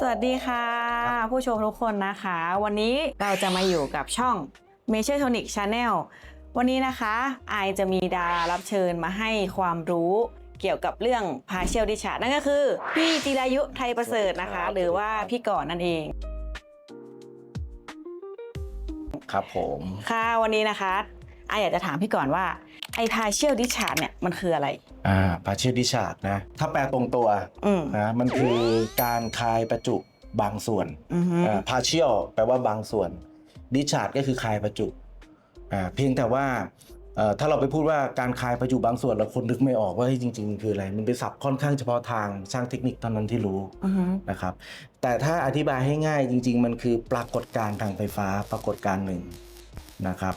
สวัสดีค่ะ ผู้ชมทุกคนนะคะ วันนี้เราจะมาอยู่กับช่อง m a t u r e Tonic Channel วันนี้นะคะไอายจะมีดารารับเชิญมาให้ความรู้เกี่ยวกับเรื่อง partial discharge นั่นก็คือ พี่จิรายุไทยประเสริฐนะคะ หรือว่าพี่ก่อนนั่นเองครับผมค่ะวันนี้นะคะไอายอยากจะถามพี่ก่อนว่าไอ้ partial discharge เนี่ยมันคืออะไร อ่าพาเชียดิชาร์ดนะ ถ้าแปลตรงตัวอืมนะมันคือการคายประจุบางส่วนอือฮึอ่าพาเชียลแปลว่าบางส่วนดิชาร์ดก็คือคายประจุอ่าเพียงแต่ว่าเอ่อถ้าเราไปพูดว่าการคายประจุบางส่วนแล้วคนนึกไม่ออกว่าเฮ้ยจริงๆคืออะไร มันเป็นศัพท์ค่อนข้างเฉพาะทางช่างเทคนิคเท่านั้นที่รู้ อือฮึนะครับแต่ถ้าอธิบายให้ง่ายจริง ๆ มันคือปรากฏการณ์ทางไฟฟ้าปรากฏการณ์หนึ่งนะครับ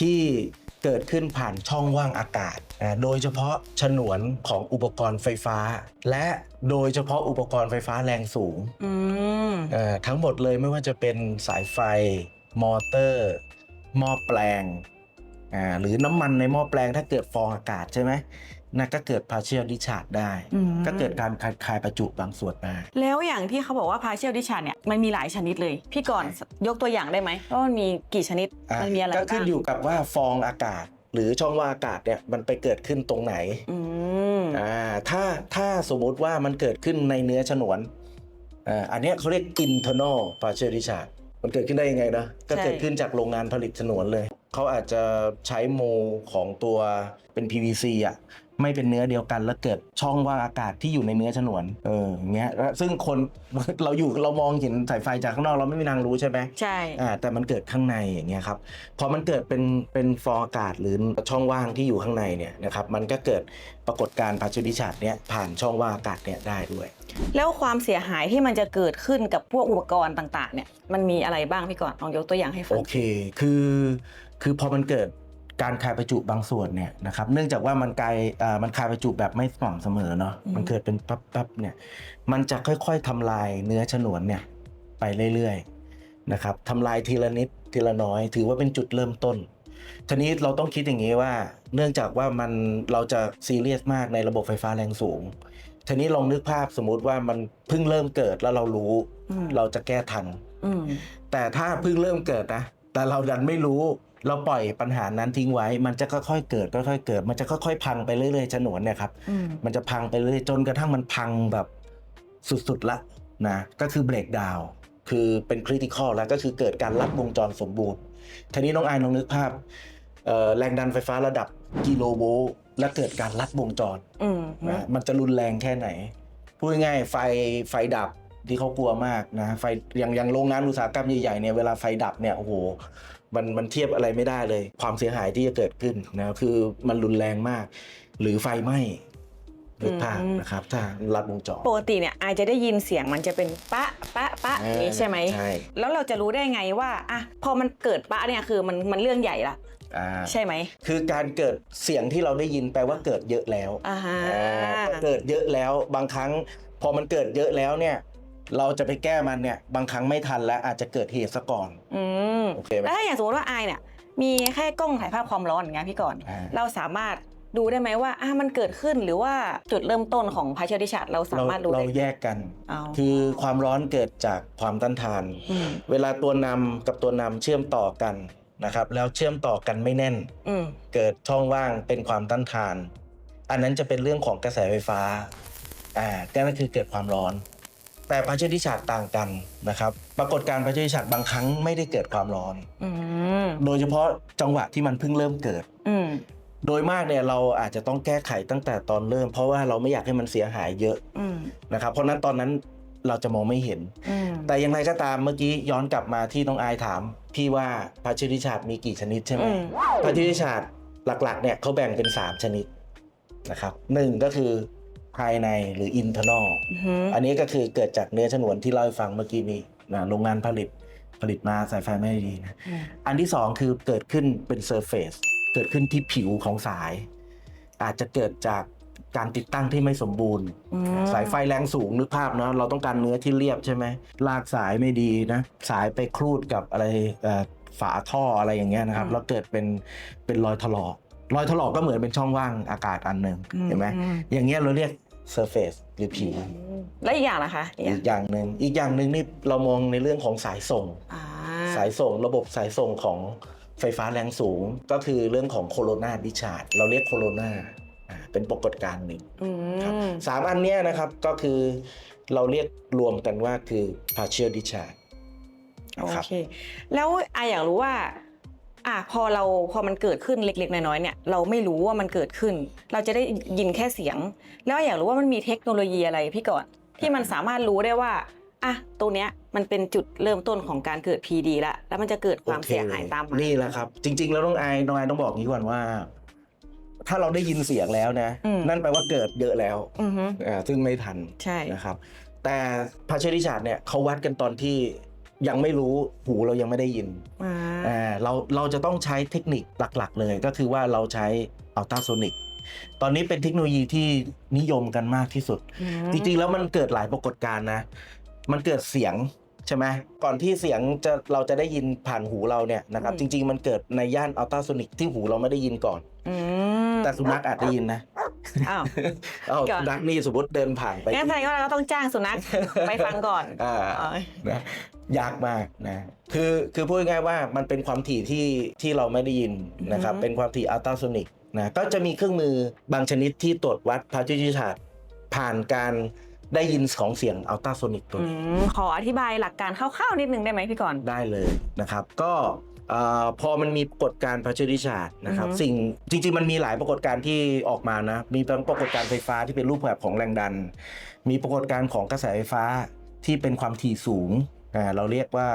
ที่ เกิดขึ้นผ่านช่องว่างอากาศอ่าโดยเฉพาะฉนวนของอุปกรณ์ไฟฟ้า และโดยเฉพาะอุปกรณ์ไฟฟ้าแรงสูงอืมเอ่อทั้งหมดเลยไม่ว่าจะเป็นสายไฟ มอเตอร์ หม้อแปลงอ่าหรือน้ำมันในหม้อแปลงถ้าเกิดฟองอากาศใช่ไหม นั่นก็เกิด partial discharge ได้ อืม ก็เกิดการคายคายประจุบางส่วนได้แล้วอย่างที่เขาบอกว่า partial discharge เนี่ยมันมีหลายชนิดเลย พี่ก่อนยกตัวอย่างได้ไหมว่ามันมีกี่ชนิดอะมันมีอะไรก็บ้างขึ้นอยู่กับว่าฟองอากาศ หรือช่องว่างอากาศเนี่ยมันไปเกิดขึ้นตรงไหนอืมอ่าถ้าถ้าสมมุติว่ามันเกิดขึ้นในเนื้อฉนวนอ่าอันเนี้ยเขาเรียก internal partial discharge มันเกิดขึ้นได้ยังไงนะก็เกิดขึ้นจากโรงงานผลิตฉนวนเลย เขาอาจจะใช้โมของตัวเป็น PVC อะ ไม่เป็นเนื้อเดียวกันแล้วเกิดช่องว่างอากาศที่อยู่ในเนื้อฉนวน เอออย่างเงี้ยแล้วซึ่งคนเราอยู่เรามองเห็นสายไฟจากข้างนอกเราไม่มีทางรู้ใช่ไหมใช่ อ่าแต่มันเกิดข้างในอย่างเงี้ยครับพอมันเกิดเป็นเป็นฟองอากาศหรือช่องว่างที่อยู่ข้างในเนี่ยนะครับมันก็เกิดปรากฏการณ์พาชิดิชาร์ดเนี่ยผ่านช่องว่างอากาศเนี่ยได้ด้วย แล้วความเสียหายที่มันจะเกิดขึ้นกับพวกอุปกรณ์ต่างๆเนี่ยมันมีอะไรบ้างพี่ก่อนลองยกตัวอย่างให้ฟัโองเค คือ คือพอมันเกิด การคายประจุบางส่วนเนี่ยนะครับเนื่องจากว่ามันกายอ่ามันคายประจุแบบไม่สม่ำเสมอเนาะมันเกิดเป็นปั๊บๆเนี่ยมันจะค่อยๆทำลายเนื้อฉนวนเนี่ยไปเรื่อยๆนะครับทำลายทีละนิดทีละน้อย ถือว่าเป็นจุดเริ่มต้นทีนี้เราต้องคิดอย่างนี้ว่า เนื่องจากว่ามันเราจะซีเรียสมากในระบบไฟฟ้าแรงสูงทีนี้ลองนึกภาพสมมุติว่ามันเพิ่งเริ่มเกิดแล้วเรารู้อืมเราจะแก้ทันอืมแต่ถ้าเพิ่งเริ่มเกิดนะแต่เราดันไม่รู้ เราปล่อยปัญหานั้นทิ้งไว้ มันจะค่อยๆเกิดค่อยๆเกิด มันจะค่อยๆพังไปเรื่อยๆฉนวนเนี่ยครับอืมมันจะพังไปเรื่อยๆจนกระทั่งมันพังแบบสุดๆละนะ ก็คือเบรกดาวคือเป็นคริติคอลแล้วก็คือเกิดการลัดวงจรสมบูรณ์ ทีนี้น้องไอายลองนึกภาพเอ่อแรงดันไฟฟ้าระดับกิโลโวลต์และเกิดการลัดวงจรอืมนะมันจะรุนแรงแค่ไหน พูดง่ายๆไฟไฟดับที่เขากลัวมากนะไฟอย่างอย่างโรงงานอุตสาหกรรมใหญ่ๆเนี่ยเวลาไฟดับเนี่ยโอ้โห มันมันเทียบอะไรไม่ได้เลย ความเสียหายที่จะเกิดขึ้นนะคือมันรุนแรงมาก หรือไฟไหม้นึกภาพนะครับ ถ้าลัดวงจรปกติเนี่ยไอายจะได้ยินเสียงมันจะเป็นปะปะปะอย่างนี้ใช่ไหมใช่แล้วเราจะรู้ได้ไงว่าอะพอมันเกิดปะเนี่ยคือมันมันเรื่องใหญ่ละอ่าใช่ไหม คือการเกิดเสียงที่เราได้ยินแปลว่าเกิดเยอะแล้วอ่าฮะอ่าพอเกิดเยอะแล้วบางครั้ง พอมันเกิดเยอะแล้วเนี่ย เราจะไปแก้มันเนี่ยบางครั้งไม่ทันแล้วอาจจะเกิดเหตุซะก่อน อืมโอเคไหมแล้วถ้าอย่างสมมติว่าไอายเนี่ย มีแค่กล้องถ่ายภาพความร้อนอย่างเงี้ยพี่ก่อน อ่า เราสามารถดูได้ไหมว่าอะมันเกิดขึ้นหรือว่าจุดเริ่มต้นของพาเชอร์ดิชาร์ดเราสาเรามารถรู้เราได้แยกกัน เอาคือความร้อนเกิดจากความต้านทาน มเวลาตัวนำกับตัวนำเชื่อมต่อกันนะครับ แล้วเชื่อมต่อกันไม่แน่น อืมเกิดช่องว่างเป็นความต้านทาน อันนั้นจะเป็นเรื่องของกระแสไฟฟ้าอ่าก็นั่นคือเกิดความร้อน แต่พาเชอร์ดิชาร์ดต่างกันนะครับ ปรากฏการณ์พาเชอร์ดิชาร์ดบางครั้งไม่ได้เกิดความร้อน อืมโดยเฉพาะจังหวะที่มันเพิ่งเริ่มเกิด อืมโดยมากเนี่ยเราอาจจะต้องแก้ไขตั้งแต่ตอนเริ่ม เพราะว่าเราไม่อยากให้มันเสียหายเยอะอืมนะครับ เพราะฉะนั้นตอนนั้นเราจะมองไม่เห็น อืมแต่อย่างไรก็ตามเมื่อกี้ย้อนกลับมาที่น้องอายถาม พี่ว่าพาชิริชาติมีกี่ชนิดใช่ไหม อืมพาชิริชาติหลักๆเนี่ยเขาแบ่งเป็น 3 ชนิดนะครับหนึ่งก็คือ ภายในหรือ internal อือหืออันนี้ก็คือเกิดจากเนื้อฉนวนที่เล่าให้ฟังเมื่อกี้นี้นะโรงงานผลิตผลิตมาสายไฟไม่ดีนะอืมอันที่2คือเกิดขึ้นเป็น surface เกิดขึ้นที่ผิวของสาย อาจจะเกิดจากการติดตั้งที่ไม่สมบูรณ์อืมสายไฟแรงสูงนึกภาพเนาะเราต้องการเนื้อที่เรียบใช่ไหมลากสายไม่ดีนะสายไปครูดกับอะไรเอ่อฝาท่ออะไรอย่างเงี้ยนะครับแล้วเกิดเป็นเป็นรอยถลอกรอยถลอกก็เหมือนเป็นช่องว่างอากาศอันหนึ่งเห็นไหมอือย่างเงี้ยเราเรียก surface หรือผิวอืมแล้วอีกอย่างล่ะคะอีกอย่างอีกอย่างหนึ่งอีกอย่างหนึ่งนี่เรามองในเรื่องของสายส่ง อ่าสายส่งระบบสายส่งของไฟฟ้าแรงสูง ก็คือเรื่องของโคโรนาดิชาร์ดเราเรียกโคโรนาเป็นปรากฏการณ์หนึ่ง อืครับมสามอันเนี้ยนะครับก็คือเราเรียกรวมกันว่าคือ partial discharge โอนะครับ เค แล้วอาอยากรู้ว่า อะพอเราพอมันเกิดขึ้นเล็กๆน้อยๆเนี่ยเราไม่รู้ว่ามันเกิดขึ้น เราจะได้ยินแค่เสียง แล้วอยากรู้ว่ามันมีเทคโนโลยีอะไรพี่ก่อนที่มันสามารถรู้ได้ว่าอะตรงเนี้ยมันเป็นจุดเริ่มต้นของการเกิด PD ละแล้วมันจะเกิดความเสียหายตามมานี่แหละครับ จริง ๆ แล้วน้องไอายน้องไอายต้องบอกงี้ก่อนว่า ถ้าเราได้ยินเสียงแล้วนะอืมนั่นแปลว่าเกิดเยอะแล้วอือฮึอ่าซึ่งไม่ทันใช่นะครับ แต่พาเชอริชาร์ดเนี่ยเขาวัดกันตอนที่ ยังไม่รู้หูเรายังไม่ได้ยินอ่าอ่าเราเราจะต้องใช้เทคนิคหลักๆ เลยก็คือว่าเราใช้อัลตราโซนิกตอนนี้เป็นเทคโนโลยีที่นิยมกันมากที่สุดอืมจริงๆแล้วมันเกิดหลายปรากฏการณ์นะ มันเกิดเสียงใช่ไหมก่อนที่เสียงจะเราจะได้ยินผ่านหูเราเนี่ยนะครับจริง ๆ มันเกิดในย่านอัลตราโซนิกที่หูเราไม่ได้ยินก่อนอืมแต่สุนัขอาจได้ยินนะ อ้าว เอ้าก่อน สุนัขนี่สมมติเดินผ่านไปงั้นแสดงว่าเราก็ต้องจ้างสุนัข ไปฟังก่อนอ่าอ๋อนะยากมากนะคือคือพูดง่ายๆว่ามันเป็นความถี่ที่ที่เราไม่ได้ยินนะครับอือฮึเป็นความถี่อัลตราโซนิกนะก็จะมีเครื่องมือบางชนิดที่ตรวจวัดพาร์ติจิชาร์ดผ่านการได้ยินของเสียงอัลตราโซนิกตัวอืนี้ มขออธิบายหลักการคร่าวๆนิดนึงได้ไหมพี่ก่อน ได้เลยนะครับ ก็เอ่อพอมันมีปรากฏการณ์พาร์ติจิชาร์ดนะครับอือฮึสิ่งจริง ๆ มันมีหลายปรากฏการณ์ที่ออกมานะมีทั้งปรากฏการณ์ไฟฟ้าที่เป็นรูปแบบของแรงดัน มีปรากฏการณ์ของกระแสไฟฟ้าที่เป็นความถี่สูงอ่าเราเรียกว่า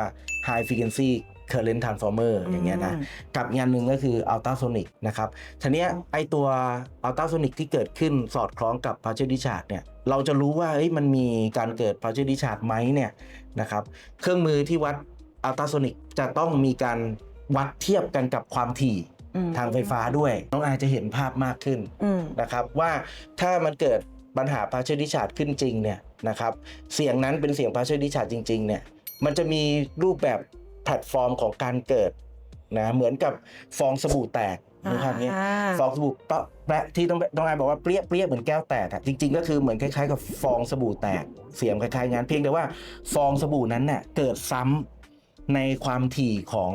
high frequency current transformer อย่างเงี้ยนะกับอีกอันหนึ่งก็คืออัลตราโซนิกนะครับทีเนี้ยไอตัวอัลตราโซนิกที่เกิดขึ้นสอดคล้องกับพาร์ i ดิชาร์ดเนี่ยเราจะรู้ว่าเอ้ยมันมีการเกิดพาร์ i ดิชาร์ดไหมเนี่ยนะครับเครื่องมือที่วัด อัลตราโซนิกจะต้องมีการวัดเทียบกันกับความถี่อืมทางไฟฟ้าด้วย น้องอายจะเห็นภาพมากขึ้นอืมนะครับว่าถ้ามันเกิดปัญหาพาร์ i ดิชาร์ดขึ้นจริงเนี่ยนะครับเสียงนั้นเป็นเสียงพาร์ i ดิชาร์ดจริงๆเนี่ยมันจะมีรูปแบบแพลตฟอร์มของการเกิดนะเหมือนกับฟองสบู่แตกนะครับเนี่ยอ่าฟองสบู่เปาะแปะที่ต้องต้องอายบอกว่าเปรี้ยเปรี้ยเหมือนแก้วแตกอะจริง ๆ ก็คือเหมือนคล้ายๆ กับฟองสบู่แตก เสียงคล้ายๆงั้นเพียงแต่ว่าฟองสบู่นั้นเน่ยเกิดซ้ำ ในความถี่ของ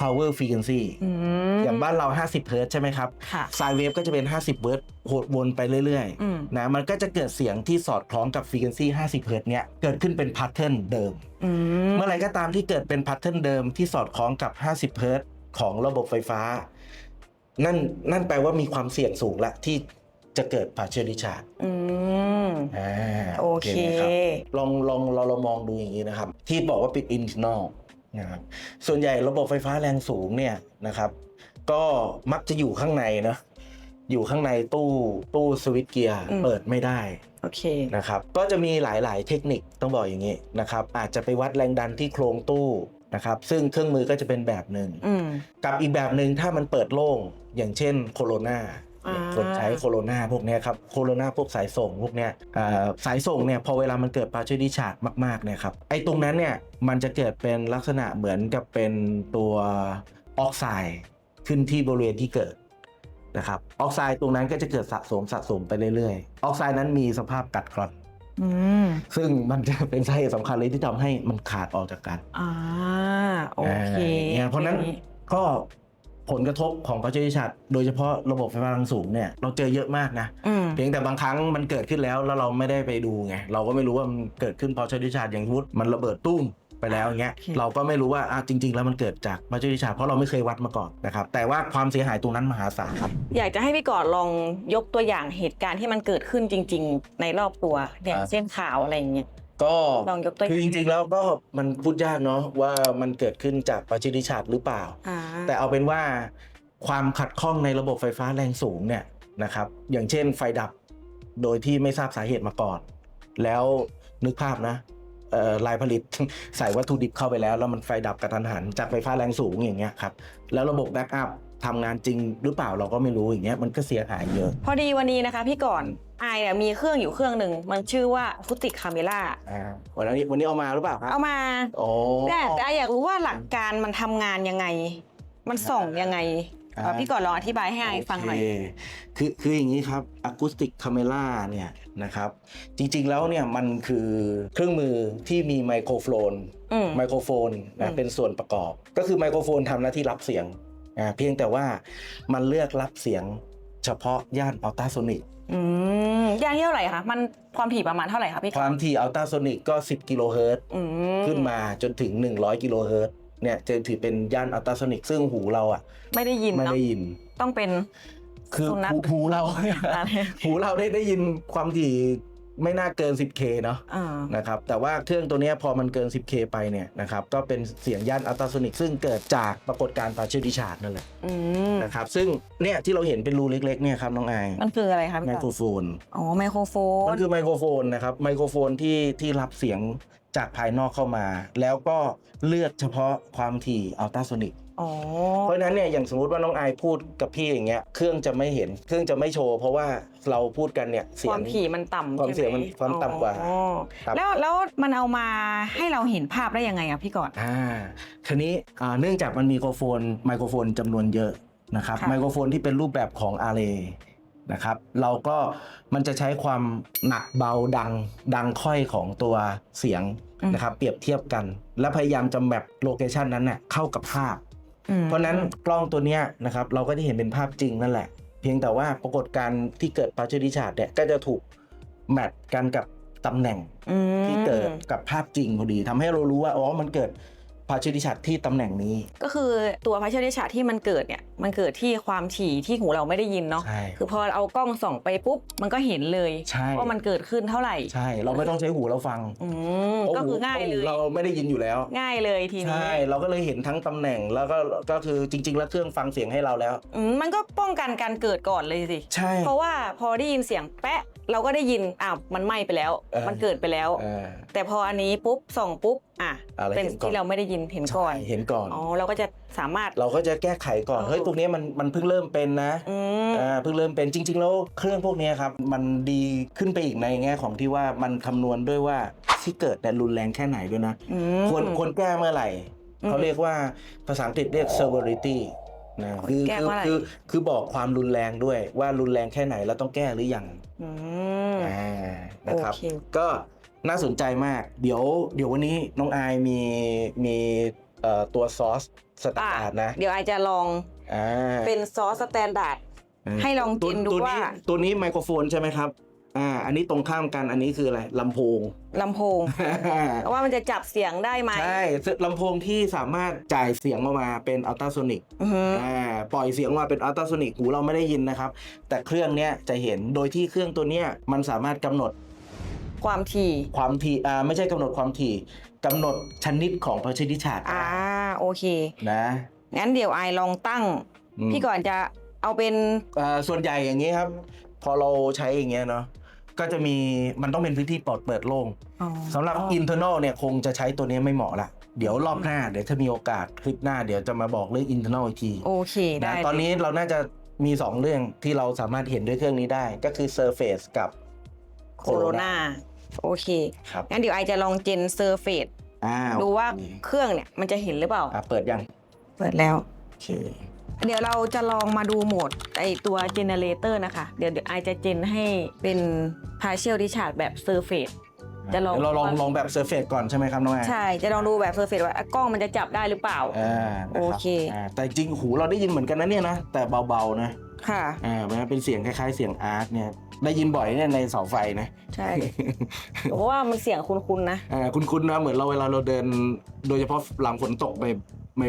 power frequency อืมอย่างบ้านเรา 50เฮิรตซ์ใช่ไหมครับค่ะไซเวฟก็จะเป็น 50เฮิรตซ์โหดวนไปเรื่อยอืมๆนะ มันก็จะเกิดเสียงที่สอดคล้องกับ frequency 50เฮิรตซ์เนี้ยเกิดขึ้นเป็นพ a ทเทิร์นเดิมอืมเมื่อไหรก็ตามที่เกิดเป็นพ a ทเทิร์นเดิมที่สอดคล้องกับ 50เฮิรตซ์ของระบบไฟฟ้า นั่น นั่นแปลว่ามีความเสี่ยงสูงละที่จะเกิด partial discharge อืมอ่า โอเคไหมรับลองลองเราเรามองดูอย่างนี้นะครับ ที่บอกว่าปิด internal นะครับส่วนใหญ่ระบบไฟฟ้าแรงสูงเนี่ยนะครับ ก็มักจะอยู่ข้างในนะอยู่ข้างในตู้ตู้สวิตช์เกียร์อืมเปิดไม่ได้โอเคนะครับก็จะมีหลาย ๆ เทคนิคต้องบอกอย่างนี้นะครับอาจจะไปวัดแรงดันที่โครงตู้นะครับซึ่งเครื่องมือก็จะเป็นแบบหนึ่งอืมกับอีกแบบหนึ่งถ้ามันเปิดโล่งอย่างเช่นโคโรนาอ่า คนใช้โคโรนาพวกเนี้ยครับโคโรนาพวกสายส่งพวกเนี้ยอ่าสายส่งเนี่ยพอเวลามันเกิดปาร์ชดิชาร์ดมากๆเนี่ยครับไอ้ตรงนั้นเนี่ยมันจะเกิดเป็นลักษณะเหมือนกับเป็นตัวออกไซด์ขึ้นที่บริเวณที่เกิดนะครับออกไซด์ตรงนั้นก็จะเกิดสะสมสะสมไปเรื่อยๆ ออกไซด์นั้นมีสภาพกัดกร่อนอืมซึ่งมันจะเป็นสาเหตุสำคัญเลยที่ทำให้มันขาดออกจากกันอ่าโอเคาเนี่ยเพราะฉะนั้นก็ ผลกระทบของปัจจัยชาติโดยเฉพาะระบบไฟฟ้าแรงสูงเนี่ยเราเจอเยอะมากนะอืมเพียงแต่บางครั้งมันเกิดขึ้นแล้วแล้วเราไม่ได้ไปดูไงเราก็ไม่รู้ว่ามันเกิดขึ้นเพราะปัจจัยชาติอย่างสมมุติมันระเบิดตุ้มไปแล้วอย่างเงี้ยโอเคเราก็ไม่รู้ว่าอะจริง ๆ แล้วมันเกิดจากปัจจัยชาติเพราะเราไม่เคยวัดมาก่อนนะครับแต่ว่าความเสียหายตรงนั้นมหาศาลครับอยากจะให้พี่กอดลองยกตัวอย่างเหตุการณ์ที่มันเกิดขึ้นจริง ๆ ในรอบตัวเนี่ยอ่าเช่นข่าวอะไรอย่างเงี้ย ก็ลองยกตัวอย่าง คือจริงๆแล้วก็มันพูดยากเนาะว่ามันเกิดขึ้นจากปัจจัยชาติหรือเปล่า อ่าแต่เอาเป็นว่าความขัดข้องในระบบไฟฟ้าแรงสูงเนี่ยนะครับ อย่างเช่นไฟดับโดยที่ไม่ทราบสาเหตุมาก่อน แล้วนึกภาพนะเอ่อลายผลิต ใส่วัตถุดิบเข้าไปแล้ว แล้วมันไฟดับกระทันหันจากไฟฟ้าแรงสูงอย่างเงี้ยครับแล้วระบบแบ็กอัพทำงานจริงหรือเปล่าเราก็ไม่รู้อย่างเงี้ยมันก็เสียหายเยอะ พอดีวันนี้นะคะ พี่ก่อน อายเนี่ยมีเครื่องอยู่เครื่องหนึ่งมันชื่อว่าฟุติกคาเมล่าอ่าวันนี้วันนี้เอามาหรือเปล่าครับเอามาโอ้แต่แต่อายอยากรู้ว่าหลักการมันทำงานยังไง มันส่องยังไงเอ่อพี่ก่อนลองอธิบายให้ไอฟังหน่อย โเคคือคืออย่างนี้ครับ Acoustic Camera เนี่ยนะครับจริงๆแล้วเนี่ยมันคือเครื่องมือที่มีไมโครโฟนอืม ไมโครโฟนอืนะม เป็นส่วนประกอบ ก็คือไมโครโฟนทำหน้าที่รับเสียงอ่าเพียงแต่ว่ามันเลือกรับเสียงเฉพาะย่านอัลตราโซนิก อืมย่างที่เท่าไหร่คะมันความถี่ประมาณเท่าไหร่คะพี่ความถี่อัลตราโซนิกก็ 10 กิโลเฮิรตซ์อืมขึ้นมาจนถึง 100 กิโลเฮิรตซ์เนี่ยจะถือเป็นย่านอัลตราโซนิกซึ่งหูเราอะไม่ได้ยินไม่เนาะได้ยิน ต้องเป็น คือสุนัข หูหูเราอะไรหูเราได้ได้ยินความถี่ ไม่น่าเกิน 10K เนาะอ่า นะครับแต่ว่าเครื่องตัวเนี้ยพอมันเกิน 10K ไปเนี่ยนะครับก็เป็นเสียงย่านอัลตราโซนิกซึ่งเกิดจากปรากฏการณ์ปาเชอร์ดิชาร์ดนั่นแหละอืม นะครับซึ่งเนี่ยที่เราเห็นเป็นรูเล็กๆเนี่ยครับน้องอายมันคืออะไรคะพี่ไมก่อนโครโฟน อ๋อ ไมโครโฟน มันคือไมโครโฟนนะครับไมโครโฟนที่ที่รับเสียงจากภายนอกเข้ามา แล้วก็เลือกเฉพาะความถี่อัลตราโซนิก อ๋อ เพราะฉะนั้นเนี่ยอย่างสมมติว่าน้องอายพูดกับพี่อย่างเงี้ยเครื่องจะไม่เห็นเครื่องจะไม่โชว์ เพราะว่าเราพูดกันเนี่ยเสีคยงวามถี่มันต่ำความใช่ไหเสียงมันความต่ำกว่าอ๋อครับ แล้วแล้วมันเอามาให้เราเห็นภาพได้ยังไงอะพี่ก่อน อ่าทีนี้อ่าเนื่องจากมันมีไมโครโฟนไมโครโฟนจำนวนเยอะนะครับค่ะ ไมโครโฟนที่เป็นรูปแบบของอาร์เรนะครับเราก็มันจะใช้ความหนักเบาดังดังค่อยของตัวเสียงนะครับเปรียบเทียบกัน และพยายามจะแมปโลเคชันนั้นเน่ะเข้ากับภาพอืม เพราะฉะนั้นกล้องตัวเนี้ยนะครับเราก็จะเห็นเป็นภาพจริงนั่นแหละ เพียงแต่ว่าปรากฏการณ์ที่เกิดปาเชอร์ดิชาร์ดเนี่ยก็จะถูกแมทกันกับตำแหน่งอืมที่เกิดกับภาพจริงพอดีทำให้เรารู้ว่าอ๋อมันเกิด พาเชอร์ดิชาร์ดที่ตำแหน่งนี้ ก็คือตัวพัชเดชาที่มันเกิดเนี่ยมันเกิดที่ความถี่ที่หูเราไม่ได้ยินเนาะใช่คือพอเอากล้องส่องไปปุ๊บมันก็เห็นเลยใช่ ว่ามันเกิดขึ้นเท่าไหร่ใช่ เราไม่ต้องใช้หูเราฟังอืมเพระก็คือหูง่ายเลหูยเราไม่ได้ยินอยู่แล้ว ง่ายเลยทีนี้ใช่ เราก็เลยเห็นทั้งตำแหน่งแล้วก็ก็คือจริง ๆ แล้วเครื่องฟังเสียงให้เราแล้ว อืมมันก็ป้องกันการเกิดก่อนเลยสิ ใช่ เพราะว่าพอได้ยินเสียงแปะเราก็ได้ยินอ้าวมันไหม้ไปแล้ว เออ มันเกิดไปแล้วอ่าแต่พออันนี้ปุ๊บส่องปุ๊บ อะอะไรเป็นเห็นก่อนที่เราไม่ได้ยินเห็นก่อนใช่เห็นก่อน อ๋อเราก็จะสามารถ เราก็จะแก้ไขก่อนเออเฮ้ยพวกเนี้ยมันมันเพิ่งเริ่มเป็นนะอืม อ่าเพิ่งเริ่มเป็นจริง ๆ แล้วเครื่องพวกเนี้ยครับมันดีขึ้นไปอีกในแง่ของที่ว่ามันคำนวณด้วยว่าที่เกิดเนี่ยรุนแรงแค่ไหนด้วยนะ อืม ควรควรแก้เมื่อไหร่ อืมเขาเรียกว่าภาษาอังกฤษเรียก severity นะคือแก้คือว่าอะไรคือคือบอกความรุนแรงด้วยว่ารุนแรงแค่ไหนแล้วต้องแก้หรือยังอืม อ่านะครับ โอเค ก็ น่าสนใจมาก เดี๋ยวเดี๋ยววันนี้น้องอายมีมีเอ่อตัวซอสสแตนดาร์ดนะเดี๋ยวไอจะลองอ่าเป็นซอสสแตนดาร์ดให้ลองกินดูตัวว่านี้ตัวนี้ไมโครโฟนใช่ไหมครับ อ่า อันนี้ตรงข้ามกันอันนี้คืออะไรลำโพง ลำโพง ว่ามันจะจับเสียงได้ไหมใช่ลำโพงที่สามารถจ่ายเสียงออกมาเป็นอัลตราโซนิกอือฮึอ่าปล่อยเสียงมาเป็นอัลตราโซนิกหูเราไม่ได้ยินนะครับ แต่เครื่องเนี้ยจะเห็นโดยที่เครื่องตัวเนี้ยมันสามารถกำหนด ความถี่ความถี่อ่าไม่ใช่กำหนดความถี่กำหนดชนิดของพระชดิชาติอ่าโอเค นะงั้นเดี๋ยวไอลองตั้ง อืมพี่ก่อนจะเอาเป็นอ่าส่วนใหญ่อย่างนี้ครับ พอเราใช้อย่างเงี้ยเนาะก็จะมีมันต้องเป็นพื้นที่ปลอดเปิดโล่งอ๋อสำหรับ internal เนี่ยคงจะใช้ตัวนี้ไม่เหมาะละเดี๋ยวรอบหน้าเดี๋ยวถ้ามีโอกาสคลิปหน้าเดี๋ยวจะมาบอกเรื่อง internal อีกที โอเคได้นะตอนนี้เราน่าจะมี 2 เรื่องที่เราสามารถเห็นด้วยเครื่องนี้ได้ ก็คือ Surface กับ โคโรนาโอเคครับงั้นเดี๋ยวไอจะลองเจนเซอร์เฟสอ้าวดูว่าเครื่องเนี่ยมันจะเห็นหรือเปล่าอะเปิดยัง เปิดแล้วโอเคเดี๋ยวเราจะลองมาดูโหมดไอตัวเจเนเรเตอร์นะคะ เดี๋ยวเดี๋ยวไอจะเจนให้เป็น partial discharge แบบ surface จะลองเดี๋ยวเราลองลองแบบ Surface ก่อนใช่ไหมครับน้องแอนใช่ จะลองดูแบบ surface ว่ากล้องมันจะจับได้หรือเปล่าอ่านะรับโอเคอ่าแต่จริงหูเราได้ยินเหมือนกันนะเนี่ยนะ แต่เบาๆนะ ค่ะ อ่ามันเป็นเสียงคล้ายๆ เสียงอาร์ตเนี่ยได้ยินบ่อยเนี่ยในเสาไฟนะ ใช่เพราะว่ามันเสียงคุ้นๆนะอ่าคุ้นๆนะเหมือนเราเวลาเราเดิน โดยเฉพาะหลังฝนตกไป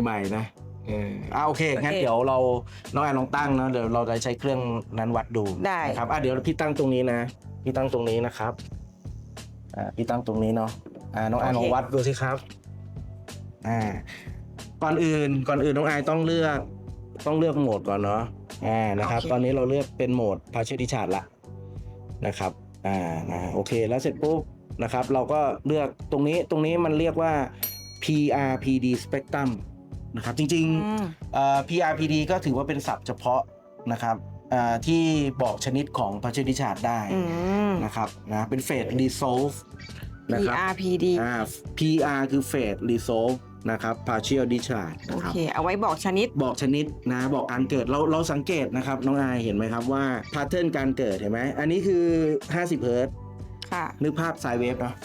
ใหม่ๆนะเอออ่าโอเคงั้นโอเคเดี๋ยวเราน้องแอนลองตั้งนะเดี๋ยวเราจะใช้เครื่องนั้นวัดดูได้นะครับอะเดี๋ยวพี่ตั้งตรงนี้นะ พี่ตั้งตรงนี้นะครับอ่าพี่ตั้งตรงนี้เนาะอ่าน้องแอนลองวัดดูสิครับอ่าก่อนอื่นก่อนอื่นน้องไอายต้องเลือก ต้องเลือกโหมดก่อนเนาะ อ่านะครับ ตอนนี้เราเลือกเป็นโหมดพาเชดิชาร์ดละนะครับอ่านะโอเคแล้วเสร็จปุ๊บนะครับ เราก็เลือกตรงนี้ตรงนี้มันเรียกว่า PRPD spectrum นะครับจริงอืมๆเอ่อ PRPD ก็ถือว่าเป็นศัพท์เฉพาะนะครับอ่าที่บอกชนิดของพาเชดิชาร์ดได้อืมนะครับนะเป็นเฟส resolve นะครับ PRPD อ่า PR คือ phase resolve นะครับ partial discharge โอนะครับ เค เอาไว้บอกชนิด บอกชนิดนะบอกการเกิดเราเราสังเกตนะครับน้องอายเห็นไหมครับว่าพา t เทิร์นการเกิดเห็นไหมอันนี้คือ 50 เฮิร์ตซ์ค่ะ นึกภาพไซเวฟเนาะ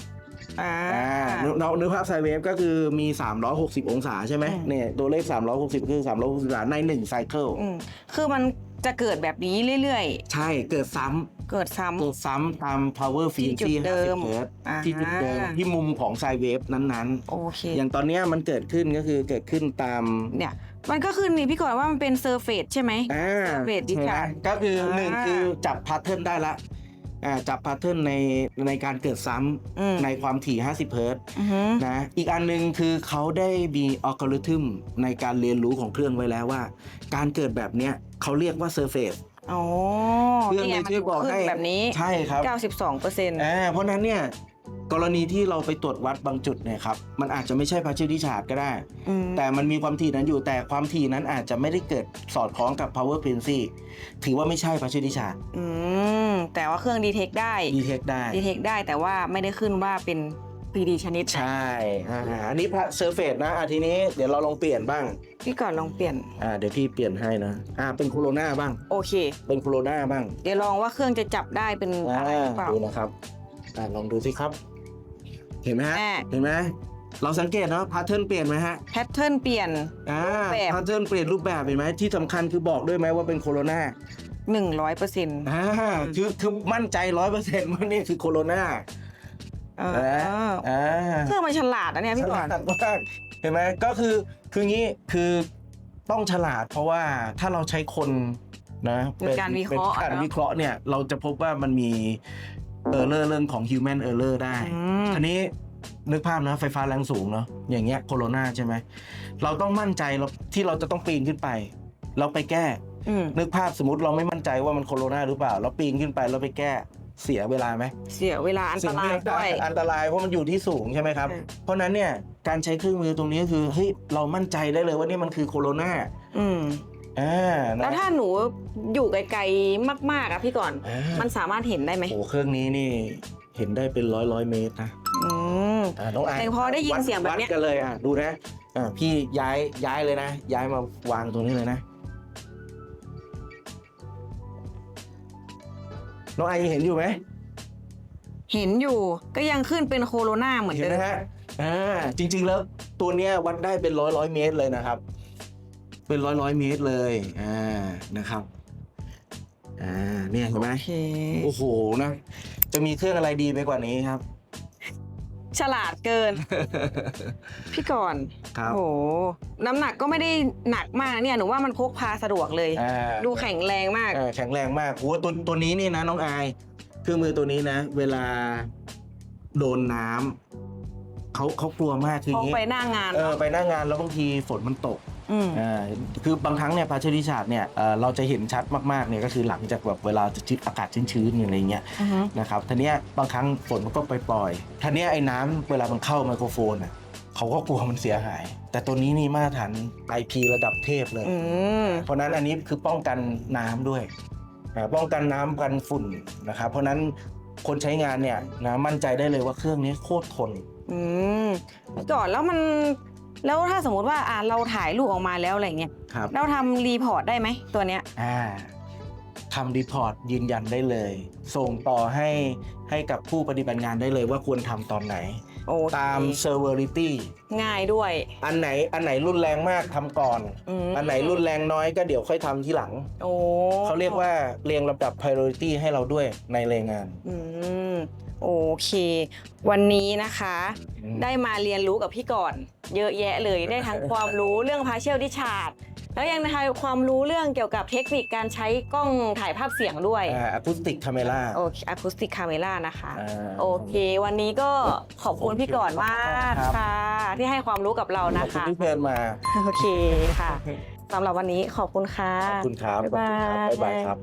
อ่า อ่านึกนึกภาพไซเวฟก็คือมี 360 องศาใช่ไหมอืม เนี่ยตัวเลข 360 คือ 360องศาใน 1 ไซเคิล อืมคือมัน จะเกิดแบบนี้เรื่อยใช่เกิดซ้ำๆ เกิดซ้ เกิดซ้ำตาม power ที่จุด frequency เดิม50เฮิร์ตซ์อ่าที่จุดเดิมที่มุมของไซเวฟนั้นำโอเค ๆ อย่างตอนเนี้ยมันเกิดขึ้นก็คือเกิดขึ้นตามเนี่ย มันก็คือนี่พี่ก่อนว่ามันเป็นเซอร์เฟสใช่ไหม อ่า Surface ใช่ไหม discharge ก็คือหนึ่งอ่า คือจับพา t เทิร์นได้ละอ่า จับพา t เทิร์นในในการเกิดซ้อืมำในความถี่ 50เฮิร์ตซ์อือฮึนะอีกอันหนึ่งคือเขาได้มีอัลกอริทึมในการเรียนรู้ของเครื่องไว้แล้วว่า การเกิดแบบเนี้ยเขาเรียกว่าเซอร์เฟสโอ้เครื่องนี่นี้ไงมันช่วยบอกขึ้นให้แบบนี้ใช่ครับ92เปอร์เซ็นต์อ่าเพราะฉะนั้นเนี่ย กรณีที่เราไปตรวจวัดบางจุดเนี่ยครับมันอาจจะไม่ใช่พาชิดิชาร์ดก็ได้แต่มันมีความถี่นั้นอยู่แต่ความถี่นั้นอาจจะไม่ได้เกิดสอดคล้องกับ power frequency ถือว่าไม่ใช่พาชิดิชาร์ดอืมแต่ว่าเครื่องดีเทคได้ดีเทคได้ ดีเทคได้แต่ว่าไม่ได้ขึ้นว่าเป็น PD ชนิดนะใช่อ่าอันนี้เซอร์เฟสนะอะทีนี้เดี๋ยวเราลองเปลี่ยนบ้างพี่ก่อนลองเปลี่ยน อ่าเดี๋ยวพี่เปลี่ยนให้นะอ่าเป็นโคโรนาบ้าง โอเค เป็นโคโรนาบ้างเดี๋ยวลองว่าเครื่องจะจับได้เป็นอ่าอะไรหรือเปล่าดูนะครับอ่าลองดูสิครับ เห็นไหมฮะ อ่า เห็นไหมเราสังเกตเนาะพาเทิร์นเปลี่ยนไหมฮะแพทเทิร์นเปลี่ยน อ่ารูปแบบ พาเทิร์นเปลี่ยนรูปแบบเห็นไหมที่สำคัญคือบอกด้วยไหมว่าเป็นโคโรนา100เปอร์เซ็นต์อ่าคือคือมั่นใจร้อยเปอร์เซ็นต์ว่านี่คือโคโรนาเอออ่า เครื่องมันฉลาดนะเนี่ยพี่ก่อนฉลาดมากเห็นไหมก็คือคืองี้คือต้องฉลาดเพราะว่าถ้าเราใช้คนนะเป็นการวิเคราะห์ป็นการอะเนอะวิเคราะห์เนี่ยเราจะพบว่ามันมี เออร์เลอร์เรื่องของ human error ได้อืม ทีนี้นึกภาพนะไฟฟ้าแรงสูงเนาะอย่างเงี้ยโคโรนาใช่ไหมเราต้องมั่นใจเราที่เราจะต้องปีนขึ้นไป เราไปแก้ อืมนึกภาพสมมติเราไม่มั่นใจว่ามันโคโรนาหรือเปล่า เราปีนขึ้นไปเราไปแก้เสียเวลาไหม เสียเวลาอันตรายเสีด้วย อันตรายเพราะมันอยู่ที่สูงใช่ไหมครับ อืม เพราะฉะนั้นเนี่ยการใช้เครื่องมือตรงนี้ก็คือเฮ้ยเรามั่นใจได้เลยว่านี่มันคือโคโรนาอืม อ่านะแล้วถ้าหนูอยู่ไกลๆมากๆอะพี่ก่อนอ่ามันสามารถเห็นได้ไหมโอ้โหเครื่องนี้นี่เห็นได้เป็นร้อยร้อยเมตรนะอืมอ่าน้องไอายแต่พอได้ยินเสียงแบบเนี้ยวัดกันเลยอะดูนะอ่าพี่ย้ายย้ายเลยนะ ย้ายมาวางตรงนี้เลยนะน้องไอยังเห็นอยู่ไหมเห็นอยู่ก็ยังขึ้นเป็นโคโรนาเหมือนเห็นเดิไหมมฮะอ่าจริง ๆ แล้วตัวเนี้ยวัดได้เป็นร้อยร้อยเมตรเลยนะครับ เป็นร้อยร้อยเมตรเลยอ่านะครับอ่าเนี่ยเห็นไหมโอเค โอ้โหนะ จะมีเครื่องอะไรดีไปกว่านี้ครับ ฉลาดเกิน พี่ก่อนครับโอ้โหน้ำหนักก็ไม่ได้หนักมากเนี่ยหนูว่ามันพกพาสะดวกเลย อ่า ดูแข็งแรงมาก เออแข็งแรงมากโอ้โหตัวตัวนี้นี่นะน้องอายเครื่องมือตัวนี้นะ เวลาโดนน้ำเขาเขากลัวมากคืออพย่ากงนี้ไปหน้างานเออไปหน้างานแล้วบางทีฝนมันตก อืมอ่าคือบางครั้งเนี่ยพาเชอริชาร์ดเนี่ยเอ่อเราจะเห็นชัดมากๆเนี่ยก็คือหลังจากแบบเวลาจะชิดอากาศชื้นๆอะไรเงี้ยอือฮึ นะครับทีเนี้ยบางครั้งฝนมันก็ไปปล่อยๆทีเนี้ยไอ้น้ำเวลามันเข้าไมโครโฟนอะเขาก็กลัวมันเสียหาย แต่ตัวนี้นี่มาตรฐาน IP ระดับเทพเลย อืม เพราะฉะนั้นอันนี้คือป้องกันน้ำด้วยอ่าป้องกันน้ำกันฝุ่นนะครับ เพราะฉะนั้นคนใช้งานเนี่ยนะมั่นใจได้เลยว่าเครื่องนี้โคตรทน อืมพี่ก่อนแล้วมัน แล้วถ้าสมมติว่าอ่าเราถ่ายรูปออกมาแล้วอะไรเงี้ยครับเราทำรีพอร์ตได้ไหมตัวเนี้ย อ่าทำรีพอร์ตยืนยันได้เลย ส่งต่อให้ให้กับผู้ปฏิบัติงานได้เลยว่าควรทำตอนไหน โอเคตาม severity ง่ายด้วย อันไหนอันไหนรุนแรงมากทำก่อนมอันไหนรุนแรงน้อยก็เดี๋ยวค่อยทำทีหลัง โอ้เขาเรียกว่าเรียงลำดับ priority ให้เราด้วยในรายงาน อืม โอเค วันนี้นะคะอืมได้มาเรียนรู้กับพี่ก่อน เยอะแยะเลยได้ทั้งความรู้เรื่อง partial discharge แล้วยังได้ความรู้เรื่องเกี่ยวกับเทคนิคการใช้กล้องถ่ายภาพเสียงด้วยอ่า acoustic camera โอเค acoustic camera นะคะอ่าโอเค วันนี้ก็ขอบคุณพี่ก่อนมากครับค่ะ ที่ให้ความรู้กับเราขนะอบคุณคะที่เชิญมาโอเคค่ะสำหรับวันนี้ขอบคุณค่ะ ขอบคุณครับบ๊ายบายขอบคุณครับบ๊ายบายครับ